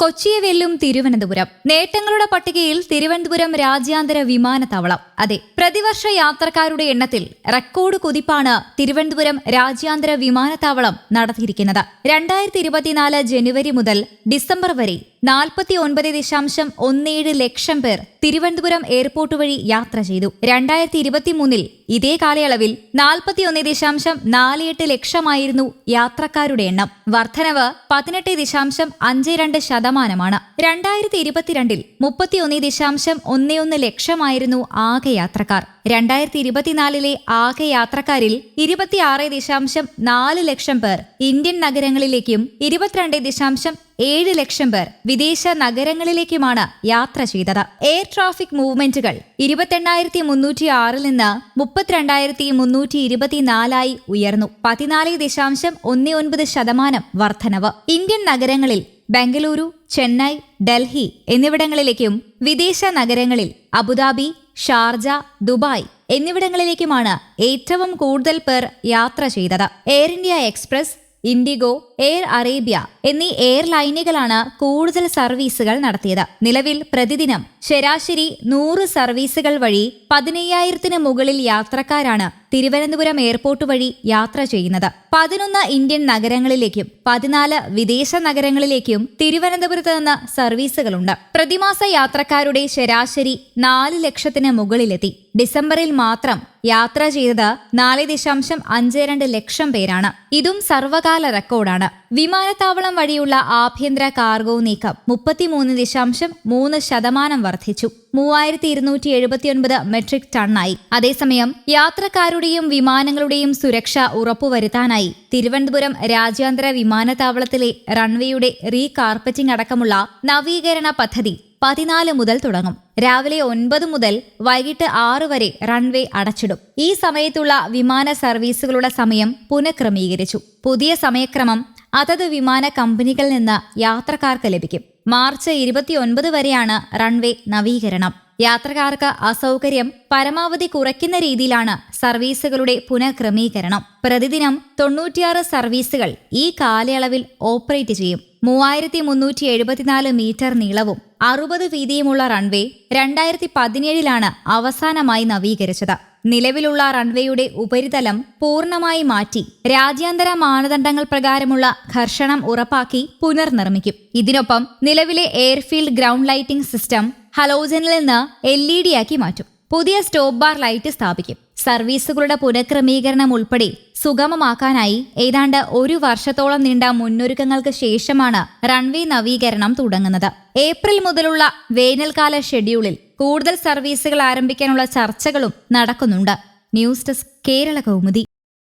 കൊച്ചിയെ വെല്ലും തിരുവനന്തപുരം. നേട്ടങ്ങളുടെ പട്ടികയിൽ തിരുവനന്തപുരം രാജ്യാന്തര വിമാനത്താവളം. അതെ പ്രതിവർഷ യാത്രക്കാരുടെ എണ്ണത്തിൽ റെക്കോർഡ് കുതിപ്പാണ് തിരുവനന്തപുരം രാജ്യാന്തര വിമാനത്താവളം നടത്തിയിരിക്കുന്നത്. രണ്ടായിരത്തി ഇരുപത്തിനാല് ജനുവരി മുതൽ ഡിസംബർ വരെ നാൽപ്പത്തി ഒൻപത് ദശാംശം ഒന്നേഴ് ലക്ഷം പേർ തിരുവനന്തപുരം എയർപോർട്ട് വഴി യാത്ര ചെയ്തു. രണ്ടായിരത്തി ഇരുപത്തി മൂന്നിൽ ഇതേ കാലയളവിൽ നാൽപ്പത്തിയൊന്ന് ദശാംശം നാല് എട്ട് ലക്ഷമായിരുന്നു യാത്രക്കാരുടെ എണ്ണം. വർധനവ് പതിനെട്ട് ദശാംശം അഞ്ച് രണ്ട് ശതമാനമാണ്. രണ്ടായിരത്തി ഇരുപത്തിരണ്ടിൽ മുപ്പത്തിയൊന്ന് ദശാംശം ഒന്ന് ഒന്ന് ലക്ഷമായിരുന്നു ആകെ യാത്രക്കാർ. രണ്ടായിരത്തി ഇരുപത്തിനാലിലെ ആകെ യാത്രക്കാരിൽ ഇരുപത്തിയാറ് ദശാംശം നാല് ലക്ഷം പേർ ഇന്ത്യൻ നഗരങ്ങളിലേക്കും ഇരുപത്തിരണ്ട് ദശാംശം ഏഴ് ലക്ഷം പേർ വിദേശ നഗരങ്ങളിലേക്കുമാണ് യാത്ര ചെയ്തത്. എയർ ട്രാഫിക് മൂവ്മെന്റുകൾ ഇരുപത്തെണ്ണായിരത്തി മുന്നൂറ്റി ആറിൽ നിന്ന് മുപ്പത്തിരണ്ടായിരത്തി മുന്നൂറ്റി ഇരുപത്തിനാലായി ഉയർന്നു. പതിനാല് ദശാംശം ഒന്ന് ഒൻപത് ശതമാനം വർധനവ്. ഇന്ത്യൻ നഗരങ്ങളിൽ ബംഗളൂരു ചെന്നൈ ഡൽഹി എന്നിവിടങ്ങളിലേക്കും വിദേശ നഗരങ്ങളിൽ അബുദാബി ഷാർജ ദുബായ് എന്നിവിടങ്ങളിലേക്കുമാണ് ഏറ്റവും കൂടുതൽ പേർ യാത്ര ചെയ്തത്. Air India Express IndiGo Air Arabia എന്നീ എയർലൈനുകളാണ് കൂടുതൽ സർവീസുകൾ നടത്തിയത്. നിലവിൽ പ്രതിദിനം ശരാശരി നൂറ് സർവീസുകൾ വഴി പതിനയ്യായിരത്തിന് മുകളിൽ യാത്രക്കാരാണ് തിരുവനന്തപുരം എയർപോർട്ട് വഴി യാത്ര ചെയ്യുന്നത്. പതിനൊന്ന് ഇന്ത്യൻ നഗരങ്ങളിലേക്കും പതിനാല് വിദേശ നഗരങ്ങളിലേക്കും തിരുവനന്തപുരത്ത് നിന്ന് സർവീസുകളുണ്ട്. പ്രതിമാസ യാത്രക്കാരുടെ ശരാശരി നാല് ലക്ഷത്തിന് മുകളിലെത്തി. ഡിസംബറിൽ മാത്രം യാത്ര ചെയ്തത് നാല് ദശാംശം അഞ്ച് രണ്ട് ലക്ഷം പേരാണ്. ഇതും സർവകാല റെക്കോർഡാണ്. വിമാനത്താവളം വഴിയുള്ള ആഭ്യന്തര കാർഗോ നീക്കം മുപ്പത്തിമൂന്ന് ദശാംശം മൂന്ന് ശതമാനം വർദ്ധിച്ചു. മൂവായിരത്തി ഇരുന്നൂറ്റി എഴുപത്തിയൊൻപത് മെട്രിക് ടണ്ണായി. അതേസമയം യാത്രക്കാരുടെയും വിമാനങ്ങളുടെയും സുരക്ഷ ഉറപ്പുവരുത്താനായി തിരുവനന്തപുരം രാജ്യാന്തര വിമാനത്താവളത്തിലെ റൺവേയുടെ റീ കാർപ്പറ്റിംഗ് അടക്കമുള്ള നവീകരണ പദ്ധതി പതിനാല് മുതൽ തുടങ്ങും. രാവിലെ ഒൻപത് മുതൽ വൈകിട്ട് ആറ് വരെ റൺവേ അടച്ചിടും. ഈ സമയത്തുള്ള വിമാന സർവീസുകളുടെ സമയം പുനഃക്രമീകരിച്ചു. പുതിയ സമയക്രമം അതത് വിമാന കമ്പനികളിൽ നിന്ന് യാത്രക്കാർക്ക് ലഭിക്കും. മാർച്ച് ഇരുപത്തിയൊൻപത് വരെയാണ് റൺവേ നവീകരണം. യാത്രക്കാർക്ക് അസൗകര്യം പരമാവധി കുറയ്ക്കുന്ന രീതിയിലാണ് സർവീസുകളുടെ പുനഃക്രമീകരണം. പ്രതിദിനം തൊണ്ണൂറ്റിയാറ് സർവീസുകൾ ഈ കാലയളവിൽ ഓപ്പറേറ്റ് ചെയ്യും. മൂവായിരത്തി മുന്നൂറ്റി എഴുപത്തിനാല് മീറ്റർ നീളവും അറുപത് വീതിയുമുള്ള റൺവേ രണ്ടായിരത്തി പതിനേഴിലാണ് അവസാനമായി നവീകരിച്ചത്. നിലവിലുള്ള റൺവേയുടെ ഉപരിതലം പൂർണമായി മാറ്റി രാജ്യാന്തര മാനദണ്ഡങ്ങൾ പ്രകാരമുള്ള ഘർഷണം ഉറപ്പാക്കി പുനർനിർമ്മിക്കും. ഇതിനൊപ്പം നിലവിലെ എയർഫീൽഡ് ഗ്രൗണ്ട് ലൈറ്റിംഗ് സിസ്റ്റം ഹലോജനിൽ നിന്ന് എൽ ഇ ഡി ആക്കി മാറ്റും. പുതിയ സ്റ്റോപ്പ് ബാർ ലൈറ്റ് സ്ഥാപിക്കും. സർവീസുകളുടെ പുനഃക്രമീകരണം ഉൾപ്പെടെ സുഗമമാക്കാനായി ഏതാണ്ട് ഒരു വർഷത്തോളം നീണ്ട മുന്നൊരുക്കങ്ങൾക്ക് ശേഷമാണ് റൺവേ നവീകരണം തുടങ്ങുന്നത്. ഏപ്രിൽ മുതലുള്ള വേനൽക്കാല ഷെഡ്യൂളിൽ കൂടുതൽ സർവീസുകൾ ആരംഭിക്കാനുള്ള ചർച്ചകളും നടക്കുന്നുണ്ട്. News desk Kerala Kaumudi.